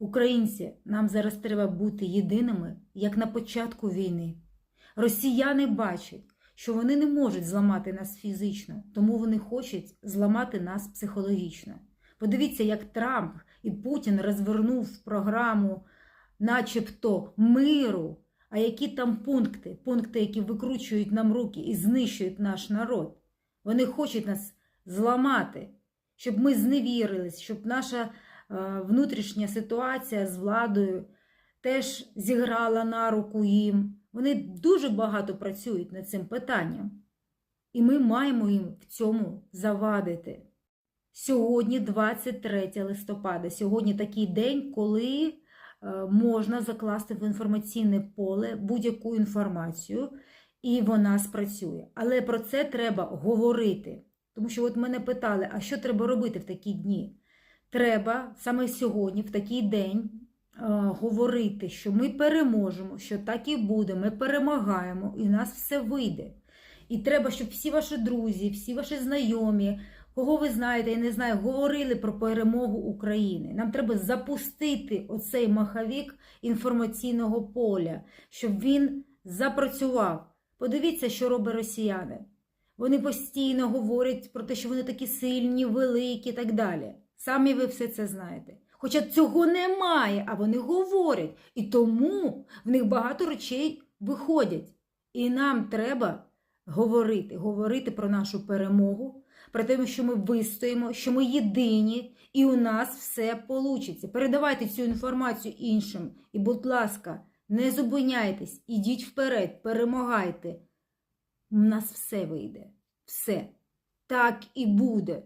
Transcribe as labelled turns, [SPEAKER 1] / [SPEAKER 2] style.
[SPEAKER 1] Українці, нам зараз треба бути єдиними, як на початку війни. Росіяни бачать, що вони не можуть зламати нас фізично, тому вони хочуть зламати нас психологічно. Подивіться, як Трамп і Путін розвернув програму, начебто миру. А які там пункти? Пункти, які викручують нам руки і знищують наш народ. Вони хочуть нас зламати, щоб ми зневірились, щоб наша внутрішня ситуація з владою теж зіграла на руку їм. Вони дуже багато працюють над цим питанням. І ми маємо їм в цьому завадити. Сьогодні 23 листопада. Сьогодні такий день, коли е, можна закласти в інформаційне поле будь-яку інформацію, і вона спрацює. Але про це треба говорити. Тому що от мене питали, а що треба робити в такі дні? Треба саме сьогодні, в такий день, е, говорити, що ми переможемо, що так і буде, ми перемагаємо, і в нас все вийде. І треба, щоб всі ваші друзі, всі ваші знайомі, кого ви знаєте, я не знаю, говорили про перемогу України. Нам треба запустити оцей маховік інформаційного поля, щоб він запрацював. Подивіться, що роблять росіяни. Вони постійно говорять про те, що вони такі сильні, великі і так далі. Самі ви все це знаєте. Хоча цього немає, а вони говорять. І тому в них багато речей виходять. І нам треба говорити, говорити про нашу перемогу, про те, що ми вистоїмо, що ми єдині, і у нас все вийде. Передавайте цю інформацію іншим. І, будь ласка, не зупиняйтесь, ідіть вперед, перемагайте. У нас все вийде. Все. Так і буде.